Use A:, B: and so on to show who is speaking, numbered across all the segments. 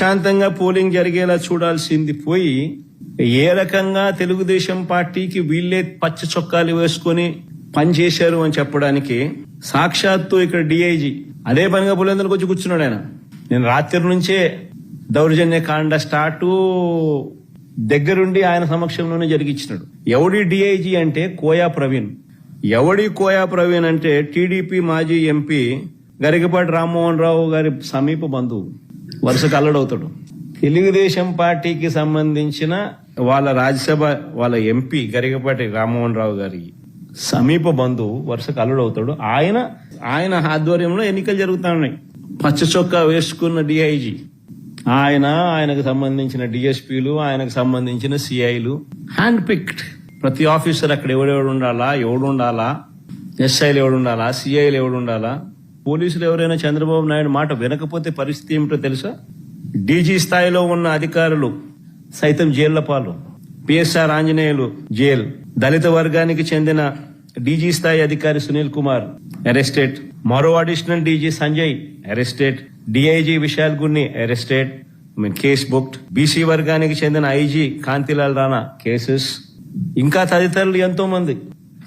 A: ప్రశాంతంగా పోలింగ్ జరిగేలా చూడాల్సింది పోయి ఏ రకంగా తెలుగుదేశం పార్టీకి వీళ్ళే పచ్చ చొక్కాలు వేసుకొని పనిచేశారు అని చెప్పడానికి సాక్షాత్తు ఇక్కడ డిఐజీ అదే పనిగా పులివెందులకు వచ్చి కూర్చున్నాడు ఆయన. నేను రాత్రి నుంచే దౌర్జన్య కాండ స్టార్ట్ దగ్గరుండి ఆయన సమక్షంలోనే జరిగించినాడు. ఎవడి డిఐజీ అంటే కోయా ప్రవీణ్. ఎవడి కోయా ప్రవీణ్ అంటే టీడీపీ మాజీ ఎంపీ గరికపాటి రామ్మోహన్ రావు గారి సమీప బంధువు. వరుసకు అల్లడవుతాడు. తెలుగుదేశం పార్టీకి సంబంధించిన వాళ్ళ రాజ్యసభ వాళ్ళ ఎంపీ గరికపాటి రామ్మోహన్ రావు గారి సమీప బంధువు వరుసకు అల్లుడవుతాడు. ఆయన ఆయన ఆధ్వర్యంలో ఎన్నికలు జరుగుతా ఉన్నాయి. పచ్చ చొక్కా వేసుకున్న డిఐజీ. ఆయన ఆయనకు సంబంధించిన డిఎస్పీలు ఆయనకు సంబంధించిన సిఐలు. హ్యాండ్ పిక్డ్ ప్రతి ఆఫీసర్ అక్కడ ఎవడెవడు ఉండాలా ఎవడు ఉండాలా? ఎస్ఐలు ఎవడు ఉండాలా? సిఐలు ఎవడు ఉండాలా? పోలీసులు ఎవరైనా చంద్రబాబు నాయుడు మాట వినకపోతే పరిస్థితి ఏమిటో తెలుసా? డీజీ స్థాయిలో ఉన్న అధికారులు సైతం జైళ్ళ పాలు. PSR Anjaneyulu jail. దళిత వర్గానికి చెందిన డీజీ స్థాయి అధికారి సునీల్ కుమార్ అరెస్టేట్ మరో additional DG Sanjay arrested DIG Vishal Gunni arrested case booked. BC వర్గానికి చెందిన ఐజీ కాంతిలాల్ రాణా కేసెస్. ఇంకా తదితరులు ఎంతో మంది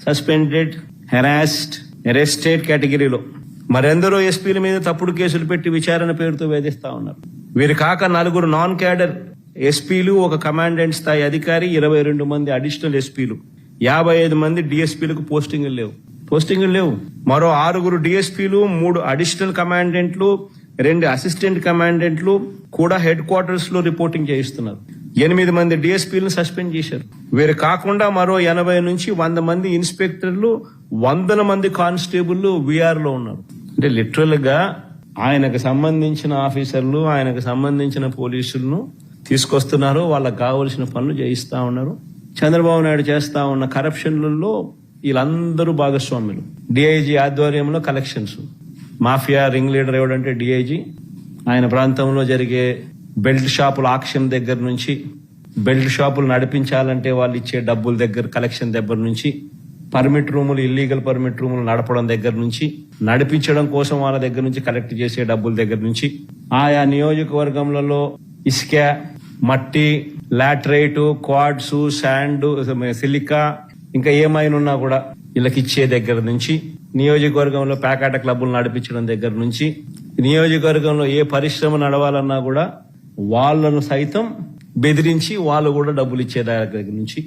A: సస్పెండెడ్ హెరాస్డ్ అరెస్టేట్ కేటగిరీలో. మరెందరో ఎస్పీల మీద తప్పుడు కేసులు పెట్టి విచారణ పేరుతో వేధిస్తా ఉన్నారు. వీరు కాక నలుగురు నాన్ క్యాడర్ ఎస్పీలు ఒక కమాండెంట్ స్థాయి అధికారి ఇరవై రెండు మంది అడిషనల్ ఎస్పీలు యాభై ఐదు మంది డిఎస్పీలకు పోస్టింగులు లేవు. పోస్టింగులు లేవు. మరో ఆరుగురు డిఎస్పీలు మూడు అడిషనల్ కమాండెంట్లు రెండు అసిస్టెంట్ కమాండెంట్లు కూడా హెడ్ క్వార్టర్స్లో రిపోర్టింగ్ చేయిస్తున్నారు. ఎనిమిది మంది డిఎస్పీలను సస్పెండ్ చేశారు. వీరు కాకుండా మరో ఎనభై నుంచి వంద మంది ఇన్స్పెక్టర్లు వందల మంది కానిస్టేబుల్ విఆర్లో ఉన్నారు. అంటే లిటరల్గా ఆయనకు సంబంధించిన ఆఫీసర్లు ఆయనకు సంబంధించిన పోలీసులను తీసుకొస్తున్నారు. వాళ్ళకు కావలసిన పనులు చేయిస్తా ఉన్నారు. చంద్రబాబు నాయుడు చేస్తా ఉన్న కరప్షన్లలో వీళ్ళందరూ భాగస్వాములు. డిఐజీ ఆధ్వర్యంలో కలెక్షన్స్ మాఫియా రింగ్ లీడర్ ఎవడంటే డిఐజీ ఆయన ప్రాంతంలో జరిగే బెల్ట్ షాపుల ఆక్షన్ దగ్గర నుంచి బెల్ట్ షాపులు నడిపించాలంటే వాళ్ళు ఇచ్చే డబ్బుల దగ్గర కలెక్షన్ దగ్గర నుంచి పర్మిట్ రూములు ఇల్లీగల్ పర్మిట్ రూములు నడపడం దగ్గర నుంచి నడిపించడం కోసం వాళ్ళ దగ్గర నుంచి కలెక్ట్ చేసే డబ్బుల దగ్గర నుంచి ఆయా నియోజకవర్గంలో ఇసుక మట్టి లాటరైట్ క్వాడ్స్ శాండ్ సిలికా ఇంకా ఏమైనా ఉన్నా కూడా వీళ్ళకి ఇచ్చే దగ్గర నుంచి నియోజకవర్గంలో ప్యాకాట క్లబ్బులు నడిపించడం దగ్గర నుంచి నియోజకవర్గంలో ఏ పరిశ్రమ నడవాలన్నా కూడా వాళ్ళను సైతం బెదిరించి వాళ్ళు కూడా డబ్బులు ఇచ్చే దగ్గర నుంచి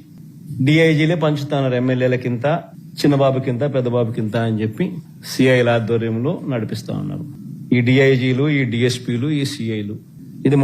A: డిఐజీలే పంచుతున్నారు ఎమ్మెల్యేలకింత చిన్నబాబుకింత పెద్దబాబుకింత అని చెప్పి సిఐల ఆధ్వర్యంలో నడిపిస్తా ఉన్నారు. ఈ డిఐజీలు ఈ డిఎస్పీలు ఈ సిఐలు ఇది